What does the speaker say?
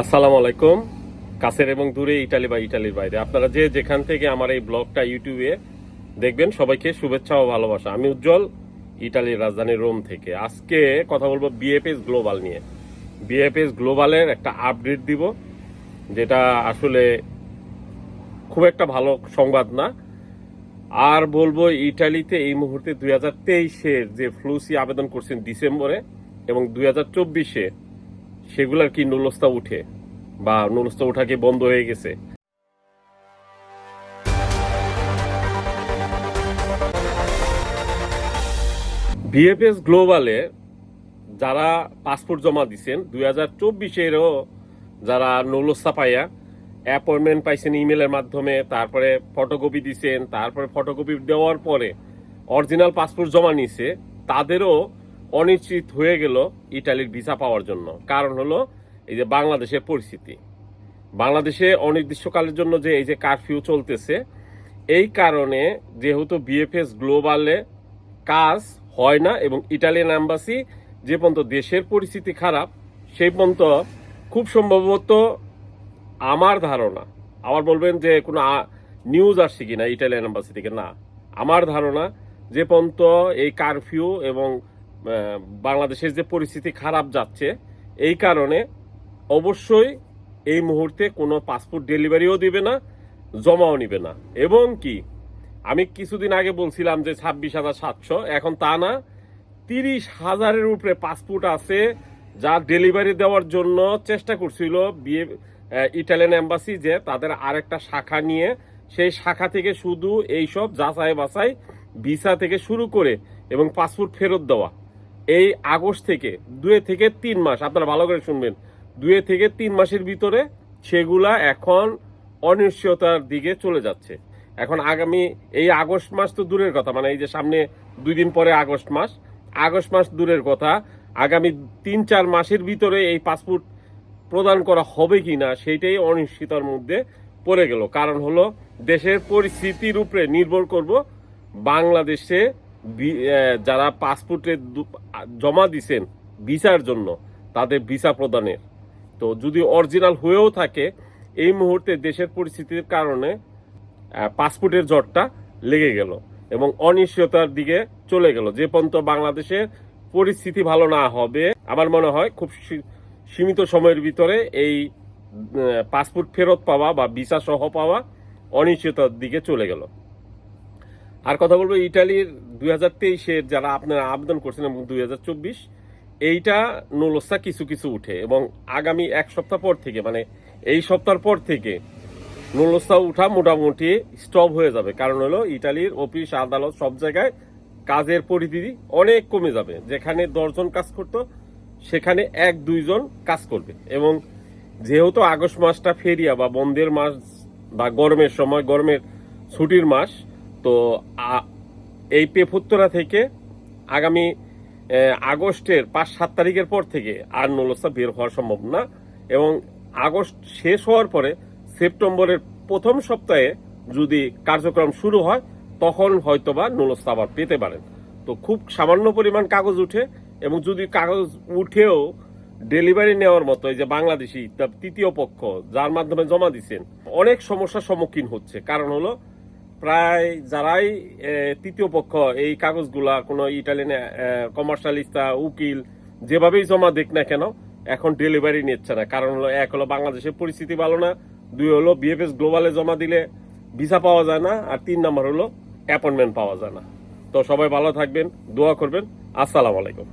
আসসালামু আলাইকুম। কাছের এবং দূরে ইটালি বা ইটালির বাইরে। আপনারা যে যেখান থেকে আমার এই ব্লগটা, ইউটিউবে দেখবেন, সবাইকে শুভেচ্ছা ও ভালোবাসা। আমি উজ্জ্বল, ইটালির রাজধানী রোম থেকে। আজকে কথা বলব বিএফএস গ্লোবাল নিয়ে। বিএফএস গ্লোবালের একটা আপডেট দিব, যেটা আসলে খুব একটা ভালো সংবাদ না। আর বলব, ইটালিতে এই মুহূর্তে দুই হাজার তেইশের যে ফ্লুসি আবেদন করছেন ডিসেম্বরে এবং দুই হাজার চব্বিশে সেগুলার কি নুলস্তা উঠে? বা নুলস্তা উঠা কি বন্ধ হয়ে গেছে? বিএফএস গ্লোবালে যারা পাসপোর্ট জমা দিচ্ছেন দুই হাজার চব্বিশেরও যারা নৌলস্তা পাইয়া অ্যাপয়েন্টমেন্ট পাইছেন ইমেলের মাধ্যমে, তারপরে ফটোকপি দিছেন, তারপরে ফটোকপি দেওয়ার পরে অরিজিনাল পাসপোর্ট জমা নিছে, তাদেরও অনিশ্চিত হয়ে গেল ইটালির ভিসা পাওয়ার জন্য। কারণ হলো এই যে বাংলাদেশের পরিস্থিতি। বাংলাদেশে অনির্দিষ্টকালের জন্য যে এই যে কারফিউ চলতেছে, এই কারণে যেহেতু বিএফএস গ্লোবালে কাজ হয় না এবং ইটালিয়ান অ্যাম্বাসি যে পর্যন্ত দেশের পরিস্থিতি খারাপ, সেই পর্যন্ত খুব সম্ভবত আমার ধারণা, আবার বলবেন যে কোনো নিউজ আসছে কিনা ইটালিয়ান অ্যাম্বাসি থেকে, না। আমার ধারণা যে পর্যন্ত এই কারফিউ এবং বাংলাদেশের যে পরিস্থিতি খারাপ যাচ্ছে, এই কারণে অবশ্যই এই মুহূর্তে কোনো পাসপোর্ট ডেলিভারিও দিবে না, জমাও নিবে না। এবং কি, আমি কিছুদিন আগে বলছিলাম যে ছাব্বিশ হাজার সাতশো, এখন তা না, তিরিশ হাজারের উপরে পাসপোর্ট আছে, যা ডেলিভারি দেওয়ার জন্য চেষ্টা করছিল বিয়ে ইটালিয়ান এম্বাসি যে তাদের আরেকটা শাখা নিয়ে, সেই শাখা থেকে শুধু এইসব যাচাই বাছাই ভিসা থেকে শুরু করে এবং পাসপোর্ট ফেরত দেওয়া। এই আগস্ট থেকে দুয়ে থেকে তিন মাস, আপনারা ভালো করে শুনবেন, দুয়ে থেকে তিন মাসের ভিতরে সেগুলা এখন অনিশ্চয়তার দিকে চলে যাচ্ছে। এখন আগামী এই আগস্ট মাস তো দূরের কথা মানে এই যে সামনে দুই দিন পরে আগস্ট মাস আগস্ট মাস দূরের কথা, আগামী তিন চার মাসের ভিতরে এই পাসপোর্ট প্রদান করা হবে কি না, সেইটাই অনিশ্চিতার মধ্যে পড়ে গেল। কারণ হলো, দেশের পরিস্থিতির উপরে নির্ভর করব বাংলাদেশে যারা পাসপোর্টে জমা দিছেন ভিসার জন্য, তাদের ভিসা প্রদানের। তো যদি অরিজিনাল হয়েও থাকে, এই মুহূর্তে দেশের পরিস্থিতির কারণে পাসপোর্টের জটটা লেগে গেল এবং অনিশ্চয়তার দিকে চলে গেল। যে পর্যন্ত বাংলাদেশের পরিস্থিতি ভালো না হবে, আমার মনে হয় খুব সীমিত সময়ের ভিতরে এই পাসপোর্ট ফেরত পাওয়া বা ভিসা সহ পাওয়া অনিশ্চয়তার দিকে চলে গেল। আর কথা বলব ইটালির দুই হাজার তেইশের যারা আপনারা আবেদন করছেন এবং দুই হাজার চব্বিশ, এইটা নুলস্তা কিছু কিছু উঠে এবং আগামী এক সপ্তাহ পর থেকে মানে এই সপ্তাহ পর থেকে নুলস্তা উঠা মোটামুটি স্টপ হয়ে যাবে। কারণ হলো ইটালির অফিস, আদালত সব জায়গায় কাজের পরিধি অনেক কমে যাবে। যেখানে দশজন কাজ করতো, সেখানে এক দুইজন কাজ করবে। এবং যেহেতু আগস্ট মাসটা ফেরিয়া বা বন্ধের মাস বা গরমের সময়, গরমের ছুটির মাস, তো এই পেফুত্তরা থেকে আগামী আগস্টের পাঁচ, সাত তারিখের পর থেকে আর নলস্তা বের হওয়া সম্ভব না এবং আগস্ট শেষ হওয়ার পরে সেপ্টেম্বরের প্রথম সপ্তাহে যদি কার্যক্রম শুরু হয়, তখন হয়তোবা নলস্তা আবার পেতে পারেন। তো খুব সামান্য পরিমাণ কাগজ উঠে এবং যদি কাগজ উঠেও ডেলিভারি নেওয়ার মতো এই যে বাংলাদেশি তৃতীয় পক্ষ, যার মাধ্যমে জমা দিচ্ছেন, অনেক সমস্যার সম্মুখীন হচ্ছে। কারণ হলো প্রায় যারাই তৃতীয় পক্ষ, এই কাগজগুলা, কোনো ইটালিয়ান কমার্শিয়ালিস্তা উকিল, যেভাবেই জমা দেখ না কেন, এখন ডেলিভারি নিচ্ছে না। কারণ হলো, এক হলো বাংলাদেশের পরিস্থিতি ভালো না, দুই হলো বিএফএস গ্লোবালে জমা দিলে ভিসা পাওয়া যায় না, আর তিন নাম্বার হলো অ্যাপয়েন্টমেন্ট পাওয়া যায় না। তো সবাই ভালো থাকবেন, দোয়া করবেন। আসসালামু আলাইকুম।